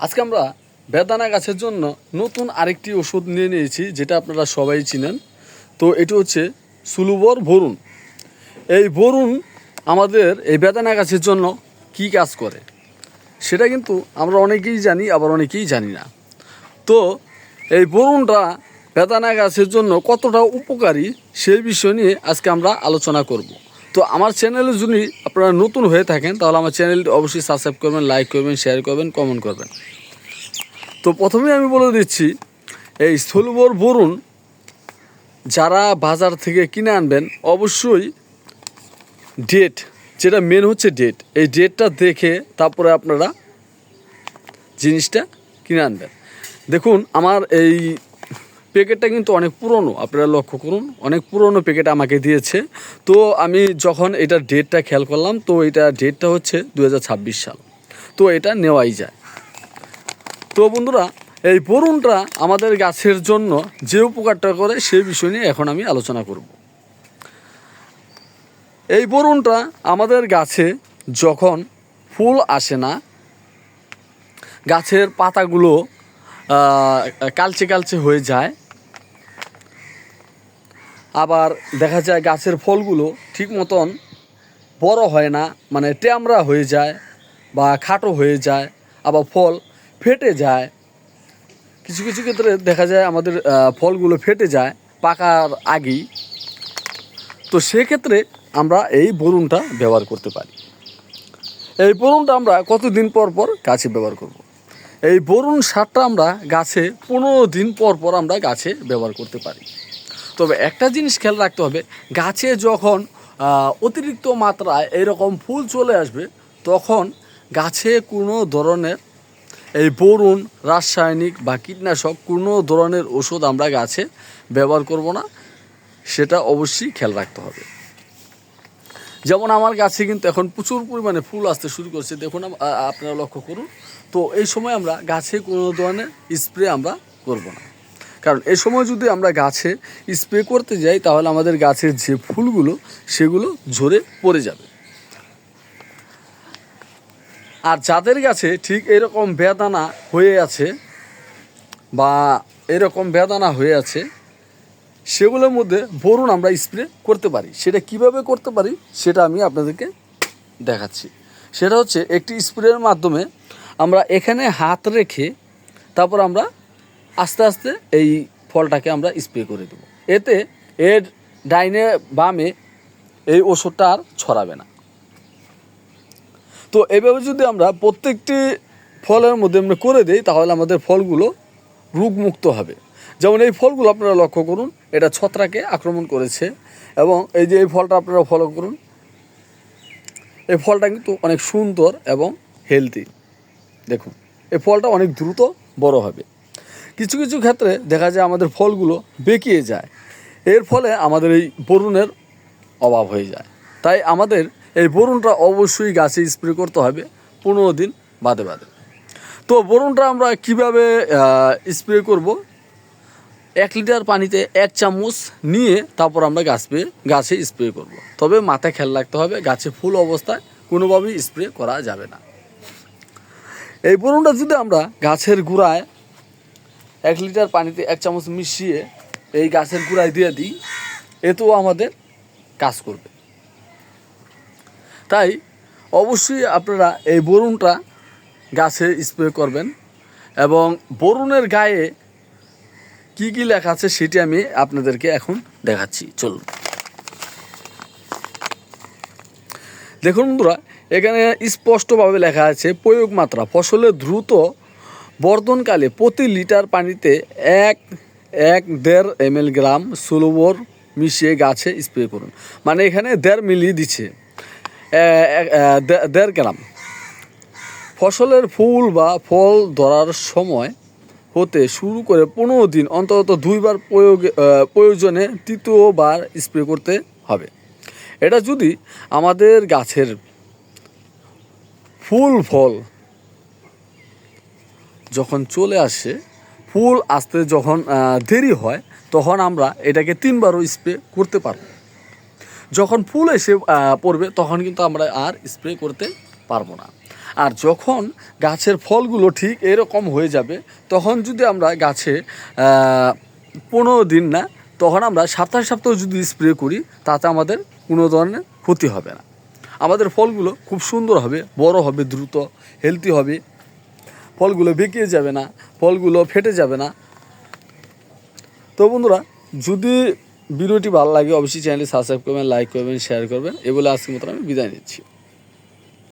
আজকে আমরা বেদানা গাছের জন্য নতুন আরেকটি ওষুধ নিয়ে নিয়েছি, যেটা আপনারা সবাই চিনেন। তো এটি হচ্ছে সুলুবর বরুণ এই বরুণ আমাদের এই বেদানা গাছের জন্য কি কাজ করে? সেটা কিন্তু আমরা অনেকেই জানি, আবার অনেকেই জানি না। তো এই বরুণটা বেদানা গাছের জন্য কতটা উপকারী, সেই বিষয় নিয়ে আজকে আমরা আলোচনা করব। তো আমার চ্যানেলে যদি আপনারা নতুন হয়ে থাকেন, তাহলে আমার চ্যানেলটি অবশ্যই সাবস্ক্রাইব করবেন লাইক করবেন শেয়ার করবেন কমেন্ট করবেন। তো প্রথমেই আমি বলে দিচ্ছি, এই স্থলবর বরুণ যারা বাজার থেকে কিনে আনবেন, অবশ্যই ডেট যেটা মেন হচ্ছে ডেট এই ডেটটা দেখে তারপরে আপনারা জিনিসটা কিনে আনবেন। দেখুন, আমার এই প্যাকেটটা কিন্তু অনেক পুরনো, আপনারা লক্ষ্য করুন, অনেক পুরনো প্যাকেট আমাকে দিয়েছে। তো আমি যখন এটা ডেটটা খেয়াল করলাম, তো এটা ডেটটা হচ্ছে দু হাজার ছাব্বিশ সাল। তো এটা নেওয়াই যায়। তো বন্ধুরা, এই বরুণটা আমাদের গাছের জন্য যে উপকারটা করে সে বিষয় নিয়ে এখন আমি আলোচনা করব। এই বরুণটা আমাদের গাছে যখন ফুল আসে না, গাছের পাতাগুলো কালচে কালচে হয়ে যায় আবার দেখা যায় গাছের ফলগুলো ঠিক মতন বড় হয় না মানে ট্যামরা হয়ে যায় বা খাটো হয়ে যায়, আবার ফল ফেটে যায়। কিছু কিছু ক্ষেত্রে দেখা যায় আমাদের ফলগুলো ফেটে যায় পাকার আগেই। তো সেক্ষেত্রে আমরা এই বরুণটা ব্যবহার করতে পারি। এই বরুণটা আমরা কতদিন পর পর গাছে ব্যবহার করব। এই বরুণ সারটা আমরা গাছে পনেরো দিন পর পর আমরা গাছে ব্যবহার করতে পারি। তবে একটা জিনিস খেয়াল রাখতে হবে, গাছে যখন অতিরিক্ত মাত্রায় এরকম ফুল চলে আসবে, তখন গাছে কোনো ধরনের এই বরুণ, রাসায়নিক বা কীটনাশক কোনো ধরনের ওষুধ আমরা গাছে ব্যবহার করব না, সেটা অবশ্যই খেয়াল রাখতে হবে। যেমন আমার গাছে কিন্তু এখন প্রচুর পরিমাণে ফুল আসতে শুরু করছে, দেখুন আপনারা লক্ষ্য করুন, তো এই সময় আমরা গাছে কোনো ধরনের স্প্রে আমরা করব না। কারণ এ সময় যদি আমরা গাছে স্প্রে করতে যাই, তাহলে আমাদের গাছের যে ফুলগুলো, সেগুলো ঝরে পড়ে যাবে। আর যাদের গাছে ঠিক এরকম বেদানা হয়ে আছে বা এরকম বেদানা হয়ে আছে, সেগুলোর মধ্যে বরুণ আমরা স্প্রে করতে পারি। সেটা কীভাবে করতে পারি, সেটা আমি আপনাদেরকে দেখাচ্ছি। সেটা হচ্ছে একটি স্প্রের মাধ্যমে আমরা এখানে হাত রেখে তারপর আমরা আস্তে আস্তে এই ফলটাকে আমরা স্প্রে করে দেবো। এতে এর ডাইনে বামে এই ওষুধটা আর ছড়াবে না। তো এভাবে যদি আমরা প্রত্যেকটি ফলের মধ্যে আমরা করে দিই, তাহলে আমাদের ফলগুলো রোগমুক্ত হবে। যেমন এই ফলগুলো আপনারা লক্ষ্য করুন, এটা ছত্রাকে আক্রমণ করেছে এবং এই যে এই ফলটা আপনারা ফলো করুন, এই ফলটা কিন্তু অনেক সুন্দর এবং হেলদি দেখুন, এই ফলটা অনেক দ্রুত বড় হবে। কিছু কিছু ক্ষেত্রে দেখা যায় আমাদের ফলগুলো বেঁকিয়ে যায়। এর ফলে আমাদের এই বরুণের অভাব হয়ে যায়। তাই আমাদের এই বরুণটা অবশ্যই গাছে স্প্রে করতে হবে পনেরো দিন বাদে বাদে। তো বরুণটা আমরা কীভাবে স্প্রে করব? এক লিটার পানিতে এক চামচ নিয়ে তারপর আমরা গাছ পেয়ে, গাছে স্প্রে করব। তবে মাথায় খেয়াল রাখতে হবে, গাছে ফুল অবস্থায় কোনোভাবেই স্প্রে করা যাবে না। এই বরুণটা যদি আমরা গাছের গুঁড়ায় এক লিটার পানিতে এক চামচ মিশিয়ে এই গাছের গুঁড়ায় দিয়ে দিই, এতেও আমাদের কাজ করবে। তাই অবশ্যই আপনারা এই বরুণটা গাছে স্প্রে করবেন এবং বরুণের গায়ে কি কি লেখা আছে সেটি আমি আপনাদেরকে এখন দেখাচ্ছি। চলুন। দেখুন বন্ধুরা, এখানে স্পষ্টভাবে লেখা আছে প্রয়োগ মাত্রা ফসলের দ্রুত বর্ধনকালে প্রতি লিটার পানিতে এক এক দেড় এম এল গ্রাম সুলোবর মিশিয়ে গাছে স্প্রে করুন। মানে এখানে দেড় মিলি দিচ্ছে। দেড় গ্রাম। ফসলের ফুল বা ফল ধরার সময় হতে শুরু করে পনেরো দিন অন্তত দুইবার প্রয়োগে প্রয়োজনে তৃতীয়বার স্প্রে করতে হবে। এটা যদি আমাদের গাছের ফুল, ফল যখন চলে আসে, ফুল আসতে যখন দেরি হয়, তখন আমরা এটাকে তিনবারও স্প্রে করতে পারব। যখন ফুল এসে পড়বে, তখন কিন্তু আমরা আর স্প্রে করতে পারব না। আর যখন গাছের ফলগুলো ঠিক এরকম হয়ে যাবে, তখন যদি আমরা গাছে পনেরো দিন না, তখন আমরা সপ্তাহে সপ্তাহে যদি স্প্রে করি, তাতে আমাদের কোনো ধরনের ক্ষতি হবে না। আমাদের ফলগুলো খুব সুন্দর হবে, বড় হবে, দ্রুত হেলদি হবে। ফলগুলো বেঁকিয়ে যাবে না, ফলগুলো ফেটে যাবে না। তো বন্ধুরা, যদি ভিডিওটি ভালো লাগে, অবশ্যই চ্যানেলটি সাবস্ক্রাইব করবেন লাইক করবেন শেয়ার করবেন। এগুলো আজকের মতো আমি বিদায় নিচ্ছি।